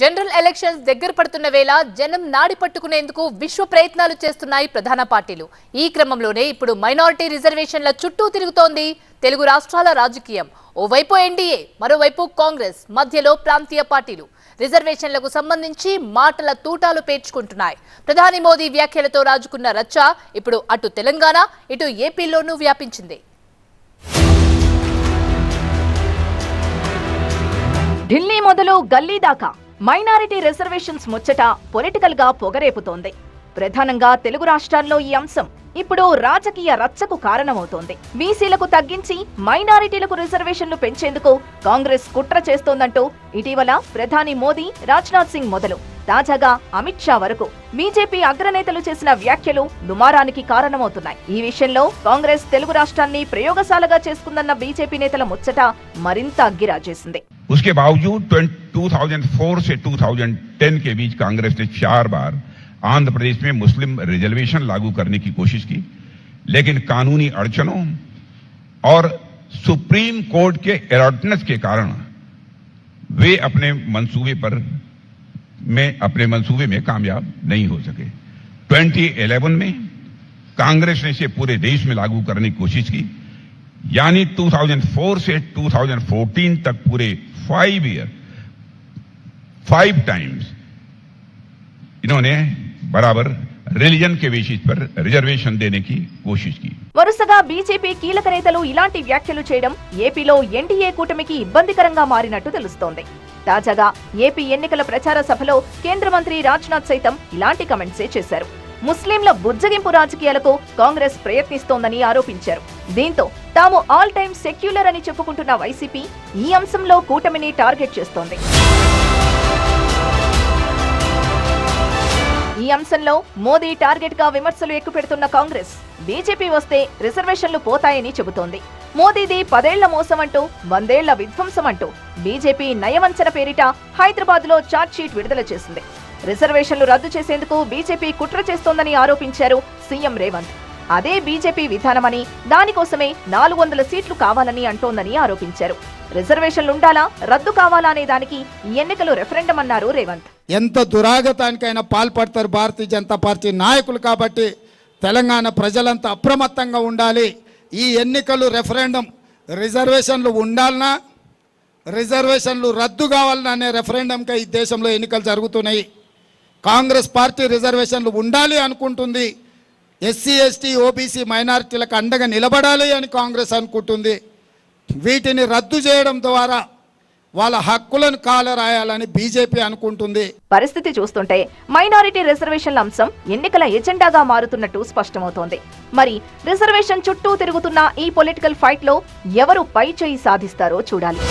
General elections దగ్గర పడుతున్న వేళ జనం నాడి పట్టుకునేందుకు విశ్వ ప్రయత్నాలు చేస్తున్నాయి ప్రధాన పార్టీలు. ఈ క్రమంలోనే ఇప్పుడు మైనారిటీ రిజర్వేషన్ల చుట్టూ తిరుగుతోంది తెలుగు రాష్ట్రాల రాజకీయం. ఓవైపు ఎన్డీఏ మరోవైపు కాంగ్రెస్ మధ్యలో ప్రాంతీయ పార్టీలు. రిజర్వేషన్లకు సంబంధించి మాటల తూటాలు పేర్చుకుంటున్నాయి. ప్రధాని మోదీ వ్యాఖ్యలతో రాజుకున్న రచ్చ ఇప్పుడు అటు తెలంగాణ ఇటు ఏపీలోనూ వ్యాపించింది. ఢిల్లీ మొదలు గల్లీ దాకా. మైనారిటీ రిజర్వేషన్స్ ముచ్చట పొలిటికల్గా పొగరేపుతోంది. ప్రధానంగా తెలుగు రాష్ట్రాల్లో ఈ అంశం ఇప్పుడు రాజకీయ రచ్చకు కారణమవుతోంది. బీసీలకు తగ్గించి మైనారిటీలకు రిజర్వేషన్లు పెంచేందుకు కాంగ్రెస్ కుట్ర చేస్తోందంటూ ఇటీవల ప్రధాని మోదీ రాజ్నాథ్ సింగ్ మొదలు. తాజాగా అమిత్ షా వరకు బీజేపీ అగ్రనేతలు చేసిన వ్యాఖ్యలు దుమారానికి కారణమవుతున్నాయి. ఈ విషయంలో కాంగ్రెస్ తెలుగు రాష్ట్రాన్ని ప్రయోగశాలగా చేసుకుందన్న బీజేపీ నేతల ముచ్చట మరింత అగ్గిరాజేసింది उसके बावजूद 2004 से 2010 के बीच कांग्रेस ने चार बार आंध्र प्रदेश में मुस्लिम रिजर्वेशन लागू करने की कोशिश की, लेकिन कानूनी अड़चनों और सुप्रीम कोर्ट के अलर्टनेस के कारण वे अपने मंसूबे पर में अपने मंसूबे में कामयाब नहीं हो सके। 2011 में कांग्रेस ने इसे पूरे देश में लागू करने की कोशिश की, यानी 2004 से 2014 तक पूरे फाइव ईयर फाइव टाइम्स इन्होंने बराबर रिलीजन के बेसिस पर रिजर्वेशन देने की कोशिश की వరుసగా బీజేపీ కీలక నేతలు ఇలాంటి వ్యాఖ్యలు చేయడం ఏపీలో ఎన్డీఏ కూటమికి ఇబ్బందికరంగా మారినట్టు తెలుస్తోంది తాజాగా ఏపీ ఎన్నికల ప్రచార సభలో కేంద్ర మంత్రి రాజ్నాథ్ సైతం ఇలాంటి కమెంట్సే చేశారు ముస్లింల బుజ్జగింపు రాజకీయాలకు కాంగ్రెస్ ప్రయత్నిస్తోందని ఆరోపించారు దీంతో తాము ఆల్ టైమ్ సెక్యులర్ అని చెప్పుకుంటున్న వైసీపీ ఈ అంశంలో కూటమిని టార్గెట్ చేస్తోంది. ఈ అంశంలో మోదీ టార్గెట్గా విమర్శలు ఎక్కుపెడుతున్న కాంగ్రెస్. బీజేపీ వస్తే రిజర్వేషన్లు పోతాయని చెబుతోంది. మోదీది పదేళ్ళ మోసం అంటూ వందేళ్ళ విధ్వంసం అంటూ బీజేపీ నయవంచన పేరిట హైదరాబాద్లో చార్జ్ షీట్ విడుదల చేసింది. రిజర్వేషన్లు రద్దు చేసేందుకు బీజేపీ కుట్ర చేస్తోందని ఆరోపించారు సీఎం రేవంత్. అదే బీజేపీ విధానమని దానికోసమే నాలుగు వందల సీట్లు కావాలని అంటోందని ఆరోపించారు. రిజర్వేషన్లుండాలా రద్దు కావాలా అనే దానికి ఈ ఎన్నికలు రెఫరెండం అన్నారు రేవంత్. ఎంత దురాగతానికైనా పాల్పడతారు భారతీయ జనతా పార్టీ నాయకులు కాబట్టి తెలంగాణ ప్రజలంతా అప్రమత్తంగా ఉండాలి. ఈ ఎన్నికలు రెఫరెండం రిజర్వేషన్లు ఉండాలనా రిజర్వేషన్లు రద్దు కావాలన్నా అనే రెఫరెండంగా ఈ దేశంలో ఎన్నికలు జరుగుతున్నాయి. కాంగ్రెస్ పార్టీ రిజర్వేషన్లు ఉండాలి అనుకుంటుంది. ఎస్సీ ఎస్టీ ఓబీసీ మైనారిటీలకు అండగా నిలబడాలి అని కాంగ్రెస్ అనుకుంటుంది. వీటిని రద్దు చేయడం ద్వారా వాళ్ళ హక్కులను కాలరాయాలని బీజేపీ అనుకుంటుంది. పరిస్థితి చూస్తుంటే మైనారిటీ రిజర్వేషన్ల అంశం ఎన్నికల ఎజెండాగా మారుతున్నట్టు స్పష్టమవుతోంది. మరి రిజర్వేషన్ చుట్టూ తిరుగుతున్న ఈ పొలిటికల్ ఫైట్లో ఎవరు పై చేయి సాధిస్తారో చూడాలి.